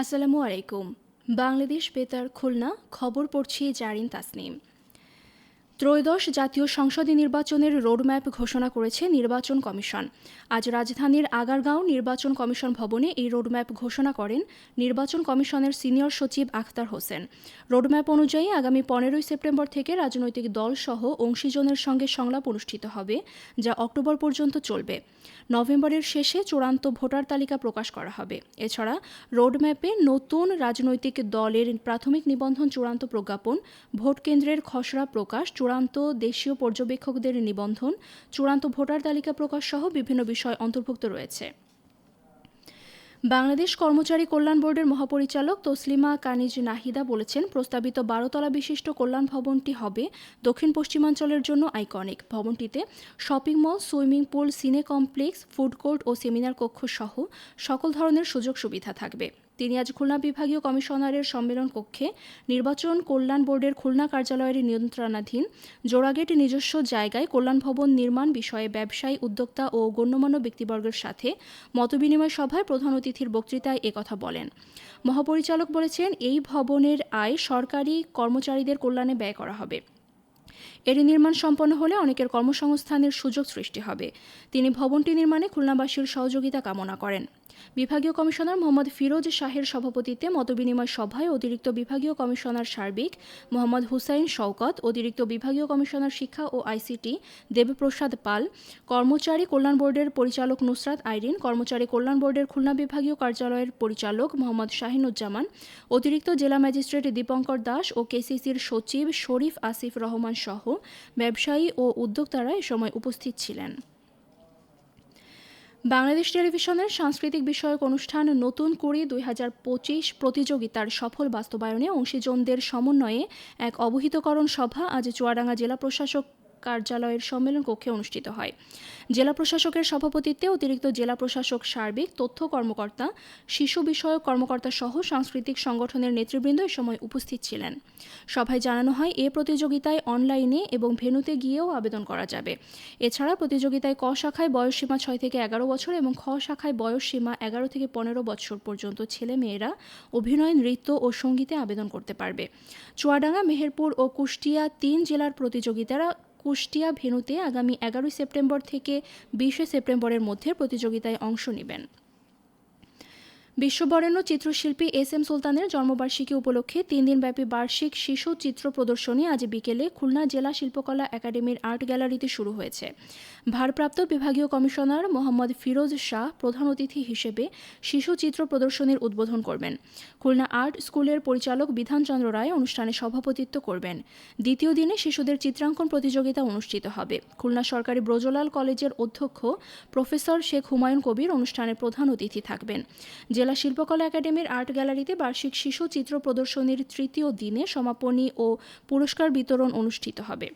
আসসালামু আলাইকুম। বাংলাদেশ বেতার খুলনা খবর পড়ছি জারিন তাসনিম। ত্রয়োদশ জাতীয় সংসদীয় নির্বাচনের রোডম্যাপ ঘোষণা করেছে নির্বাচন কমিশন। আজ রাজধানীর আগারগাঁও নির্বাচন কমিশন ভবনে এই রোডম্যাপ ঘোষণা করেন নির্বাচন কমিশনের সিনিয়র সচিব আখতার হোসেন। রোডম্যাপ অনুযায়ী আগামী পনেরোই সেপ্টেম্বর থেকে রাজনৈতিক দলসহ অংশীজনের সঙ্গে সংলাপ অনুষ্ঠিত হবে, যা অক্টোবর পর্যন্ত চলবে। নভেম্বরের শেষে চূড়ান্ত ভোটার তালিকা প্রকাশ করা হবে। এছাড়া রোডম্যাপে নতুন রাজনৈতিক দলের প্রাথমিক নিবন্ধন চূড়ান্ত প্রজ্ঞাপন, ভোট কেন্দ্রের খসড়া প্রকাশ চূড়ান্ত দেশীয় পর্যবেক্ষকদের নিবন্ধন, চূড়ান্ত ভোটার তালিকা প্রকাশ সহ বিভিন্ন বিষয় অন্তর্ভুক্ত রয়েছে। বাংলাদেশ কর্মচারী কল্যাণ বোর্ডের মহাপরিচালক তসলিমা কানিজ নাহিদা বলেছেন, প্রস্তাবিত বারোতলা বিশিষ্ট কল্যাণ ভবনটি হবে দক্ষিণ পশ্চিমাঞ্চলের জন্য iconic. ভবনটিতে shopping mall, swimming pool cine complex food court ও সেমিনার কক্ষ সহ সকল ধরনের সুযোগ সুবিধা থাকবে। তিনি আজ খুলনা বিভাগীয় কমিশনারের সম্মেলন কক্ষে নির্বাচন কল্যাণ বোর্ডের খুলনা কার্যালয়ের নিয়ন্ত্রণাধীন জোড়াগেট নিজস্ব জায়গায় কল্যাণ ভবন নির্মাণ বিষয়ে ব্যবসায়ী, উদ্যোক্তা ও গণ্যমান্য ব্যক্তিবর্গের সাথে মতবিনিময় সভায় প্রধান অতিথির বক্তৃতায় একথা বলেন। মহাপরিচালক বলেছেন, এই ভবনের আয় সরকারি কর্মচারীদের কল্যাণে ব্যয় করা হবে। এর নির্মাণ সম্পন্ন হলে অনেকের কর্মসংস্থানের সুযোগ সৃষ্টি হবে। তিনি ভবনটি নির্মাণে খুলনাবাসীর সহযোগিতা কামনা করেন। বিভাগীয় কমিশনার মোহাম্মদ ফিরোজ শাহের সভাপতিত্বে মতবিনিময় সভায় অতিরিক্ত বিভাগীয় কমিশনার সার্বিক মোহাম্মদ হুসাইন শওকত, অতিরিক্ত বিভাগীয় কমিশনার শিক্ষা ও আইসিটি দেবপ্রসাদ পাল, কর্মচারী কল্যাণ বোর্ডের পরিচালক নুসরাত আইরিন, কর্মচারী কল্যাণ বোর্ডের খুলনা বিভাগীয় কার্যালয়ের পরিচালক মোহাম্মদ শাহিনুজ্জামান, অতিরিক্ত জেলা ম্যাজিস্ট্রেট দীপঙ্কর দাস ও কেসিসির সচিব শরীফ আসিফ রহমান সহ ব্যবসায়ী ও উদ্যোক্তারা এ সময় উপস্থিত ছিলেন। বাংলাদেশ টেলিভিশনের সাংস্কৃতিক বিষয়ক অনুষ্ঠান নতুন করে দুই হাজার পঁচিশ প্রতিযোগিতার সফল বাস্তবায়নে অংশীজনদের সমন্বয়ে এক অবহিতকরণ সভা আজ চুয়াডাঙ্গা জেলা প্রশাসক কার্যালয়ের সম্মেলন কক্ষে অনুষ্ঠিত হয়। জেলা প্রশাসকের সভাপতিত্বে অতিরিক্ত জেলা প্রশাসক সার্বিক, তথ্য কর্মকর্তা, শিশু বিষয়ক কর্মকর্তা সহ সাংস্কৃতিক সংগঠনের নেতৃবৃন্দ এ সময় উপস্থিত ছিলেন। সভায় জানানো হয়, এ প্রতিযোগিতায় অনলাইনে এবং ভেনুতে গিয়েও আবেদন করা যাবে। এছাড়া প্রতিযোগিতায় ক শাখায় বয়সসীমা ছয় থেকে এগারো বছর এবং খ শাখায় বয়সসীমা এগারো থেকে পনেরো বছর পর্যন্ত ছেলে মেয়েরা অভিনয়, নৃত্য ও সঙ্গীতে আবেদন করতে পারবে। চুয়াডাঙ্গা, মেহেরপুর ও কুষ্টিয়া তিন জেলার প্রতিযোগিতারা কুষ্টিয়া ভেনুতে আগামী এগারোই সেপ্টেম্বর থেকে বিশে সেপ্টেম্বরের মধ্যে প্রতিযোগিতায় অংশ নেবেন। বিশ্ববরেণ্য চিত্রশিল্পী এস এম সুলতানের জন্মবার্ষিকী উপলক্ষে তিন দিনব্যাপী বার্ষিক শিশু চিত্র প্রদর্শনী আজ বিকেলে খুলনা জেলা শিল্পকলা একাডেমির আর্ট গ্যালারিতে শুরু হয়েছে। ভারপ্রাপ্ত বিভাগীয় কমিশনার মোহাম্মদ ফিরোজ শাহ প্রধান অতিথি হিসেবে শিশু চিত্র প্রদর্শনীর উদ্বোধন করবেন। খুলনা আর্ট স্কুলের পরিচালক বিধানচন্দ্র রায় অনুষ্ঠানে সভাপতিত্ব করবেন। দ্বিতীয় দিনে শিশুদের চিত্রাঙ্কন প্রতিযোগিতা অনুষ্ঠিত হবে। খুলনা সরকারি ব্রজলাল কলেজের অধ্যক্ষ প্রফেসর শেখ হুমায়ুন কবির অনুষ্ঠানে প্রধান অতিথি থাকবেন। জেলা শিল্পকলা একাডেমির আর্ট গ্যালারিতে বার্ষিক শিশু চিত্র প্রদর্শনীর তৃতীয় দিনে সমাপনী ও পুরস্কার বিতরণ অনুষ্ঠিত হবে।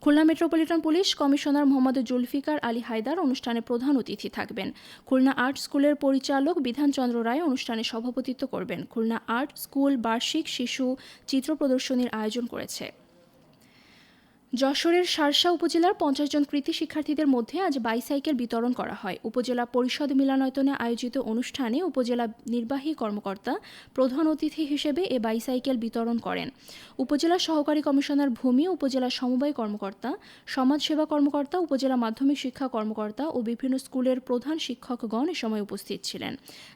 Khulna metropolitan police commissioner Mohammad Zulfiqar Ali Haider অনুষ্ঠানে প্রধান অতিথি থাকবেন। খুলনা আর্ট স্কুলের পরিচালক বিধানচন্দ্র রায় অনুষ্ঠানে সভাপতিত্ব করবেন। খুলনা আর্ট স্কুল বার্ষিক শিশু চিত্র প্রদর্শনীর আয়োজন করেছে। যশোরের শার্শা উপজেলার পঞ্চাশ জন কৃতি শিক্ষার্থীদের মধ্যে আজ বাইসাইকেল বিতরণ করা হয়। উপজেলা পরিষদ মিলনায়তনে আয়োজিত অনুষ্ঠানে উপজেলা নির্বাহী কর্মকর্তা, প্রধান অতিথি হিসেবে এ বাইসাইকেল বিতরণ করেন। উপজেলা সহকারী কমিশনার ভূমি, উপজেলা সমবায় কর্মকর্তা, সমাজসেবা কর্মকর্তা, উপজেলা মাধ্যমিক শিক্ষা কর্মকর্তা ও বিভিন্ন স্কুলের প্রধান শিক্ষকগণ এ সময় উপস্থিত ছিলেন।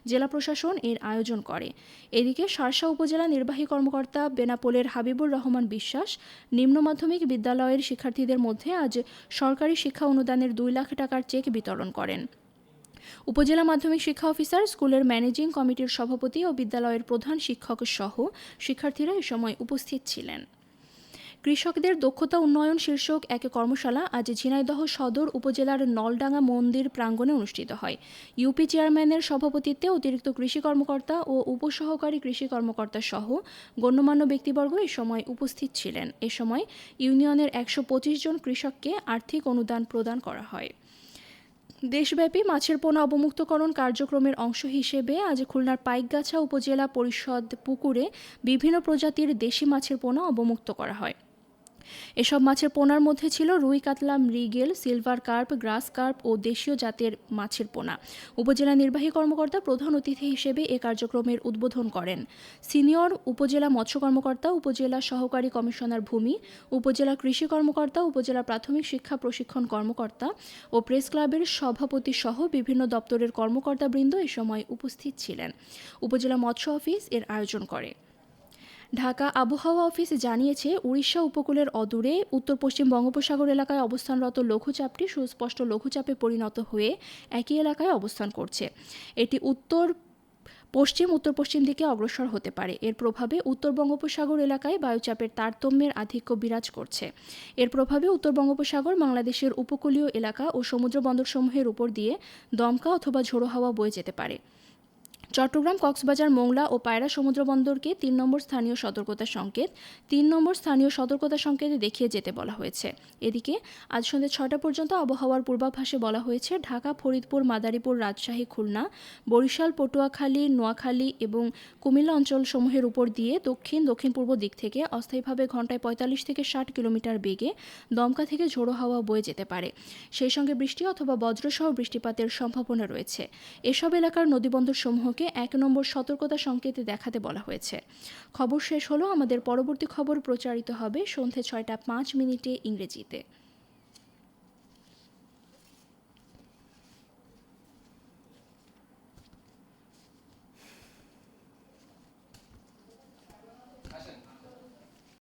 জেলা প্রশাসন এর আয়োজন করে। এদিকে শার্শা উপজেলা নির্বাহী কর্মকর্তা বেনাপোলের হাবিবুর রহমান বিশ্বাস, নিম্ন মাধ্যমিক বিদ্যালয় বিদ্যালয়ের শিক্ষার্থীদের মধ্যে আজ সরকারি শিক্ষা অনুদানের দুই লাখ টাকার চেক বিতরণ করেন। উপজেলা মাধ্যমিক শিক্ষা অফিসার, স্কুলের ম্যানেজিং কমিটির সভাপতি ও বিদ্যালয়ের প্রধান শিক্ষক সহ শিক্ষার্থীরা এ সময় উপস্থিত ছিলেন। কৃষকদের দক্ষতা উন্নয়ন শীর্ষক এক কর্মশালা আজ ঝিনাইদহ সদর উপজেলার নলডাঙ্গা মন্দির প্রাঙ্গণে অনুষ্ঠিত হয়। ইউপি চেয়ারম্যানের সভাপতিত্বে অতিরিক্ত কৃষি কর্মকর্তা ও উপসহকারী কৃষি কর্মকর্তা সহ গণ্যমান্য ব্যক্তিবর্গ এ সময় উপস্থিত ছিলেন। এ সময় ইউনিয়নের একশো পঁচিশ জন কৃষককে আর্থিক অনুদান প্রদান করা হয়। দেশব্যাপী মাছের পোনা অবমুক্তকরণ কার্যক্রমের অংশ হিসেবে আজ খুলনার পাইকগাছা উপজেলা পরিষদ পুকুরে বিভিন্ন প্রজাতির দেশি মাছের পোনা অবমুক্ত করা হয়। এসব মাছের পোনার মধ্যে ছিল রুই, কাতলা, মৃগেল, সিলভার কার্প, গ্রাস কার্প ও দেশীয় জাতের মাছের পোনা। উপজেলা নির্বাহী কর্মকর্তা প্রধান অতিথি হিসেবে এ কার্যক্রমের উদ্বোধন করেন। সিনিয়র উপজেলা মৎস্য কর্মকর্তা, উপজেলা সহকারী কমিশনার ভূমি, উপজেলা কৃষি কর্মকর্তা, উপজেলা প্রাথমিক শিক্ষা প্রশিক্ষণ কর্মকর্তা ও প্রেস ক্লাবের সভাপতি সহ বিভিন্ন দপ্তরের কর্মকর্তাবৃন্দ এ সময় উপস্থিত ছিলেন। উপজেলা মৎস্য অফিস এর আয়োজন করে। ঢাকা আবহাওয়া অফিস জানিয়েছে, উড়িষ্যা উপকূলের অদূরে উত্তর পশ্চিম বঙ্গোপসাগর এলাকায় অবস্থানরত লঘুচাপটি সুস্পষ্ট লঘুচাপে পরিণত হয়ে একই এলাকায় অবস্থান করছে। এটি উত্তর, পশ্চিম উত্তর পশ্চিম দিকে অগ্রসর হতে পারে। এর প্রভাবে উত্তর বঙ্গোপসাগর এলাকায় বায়ুচাপের তারতম্যের আধিক্য বিরাজ করছে। এর প্রভাবে উত্তর বঙ্গোপসাগর, বাংলাদেশের উপকূলীয় এলাকা ও সমুদ্র বন্দরসমূহের উপর দিয়ে দমকা অথবা ঝোড়ো হাওয়া বয়ে যেতে পারে। চট্টগ্রাম, কক্সবাজার, মোংলা ও পায়রা সমুদ্র বন্দরকে তিন নম্বর স্থানীয় সতর্কতা সংকেত, তিন নম্বর স্থানীয় সতর্কতা সংকেতে দেখিয়ে যেতে বলা হয়েছে। এদিকে, আজ সন্ধ্যে ছটা পর্যন্ত আবহাওয়ার পূর্বাভাসে বলা হয়েছে, ঢাকা, ফরিদপুর, মাদারীপুর, রাজশাহী, খুলনা, বরিশাল, পটুয়াখালী, নোয়াখালী এবং কুমিল্লা অঞ্চলসমূহের উপর দিয়ে দক্ষিণ দক্ষিণ পূর্ব দিক থেকে অস্থায়ীভাবে ঘন্টায় পঁয়তাল্লিশ থেকে ষাট কিলোমিটার বেগে দমকা থেকে ঝোড়ো হাওয়া বয়ে যেতে পারে। সেই সঙ্গে বৃষ্টি অথবা বজ্রসহ বৃষ্টিপাতের সম্ভাবনা রয়েছে। এসব এলাকার নদীবন্দরসমূহকে এক নম্বর সতর্কতা সংকেতে দেখাতে বলা হয়েছে। খবর শেষ হলো, আমাদের পরবর্তী খবর প্রচারিত হবে সন্ধ্যে ছয়টা পাঁচ মিনিটে ইংরেজিতে।